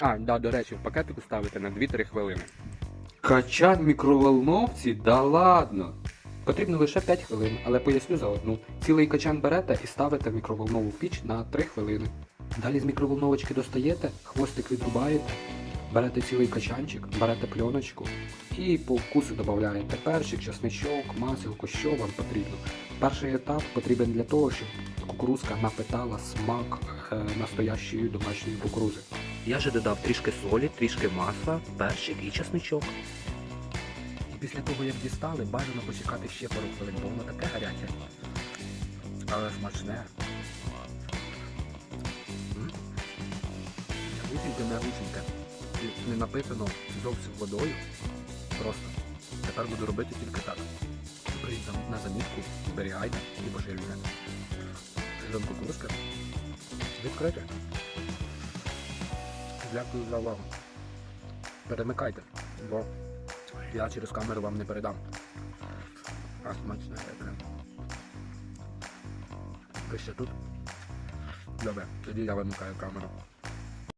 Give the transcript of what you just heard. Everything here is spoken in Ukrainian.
А, да, до речі, в пакетику ставити на 2-3 хвилини. Качан в мікроволновці? Да ладно. Потрібно лише 5 хвилин, але поясню за одну. Цілий качан берете і ставите в мікроволнову піч на 3 хвилини. Далі з мікроволновочки достаєте, хвостик відрубаєте, берете цілий качанчик, берете пленочку і по вкусу додаєте перчик, чесничок, маселко, що вам потрібно. Перший етап потрібен для того, щоб кукурузка напитала смак е, настоящої домашньої кукурузи. Я же додав трішки солі, трішки масла, перчик і чесничок. Після того, як дістали, бажано почекати ще пару хвилин, бо воно таке гаряче. Але смачне. М. М'ягусіньке, м'ягусіньке. Не написано зовсім водою. Просто. Тепер буду робити тільки так. Беріть на замітку, зберігайте і поширюйте. Сезон кукурузки. Відкрите. Дякую за увагу. Перемикайте, бо я через камеру вам не передам. А смачне прям. Ви ще тут? Добре, тоді я вимикаю камеру.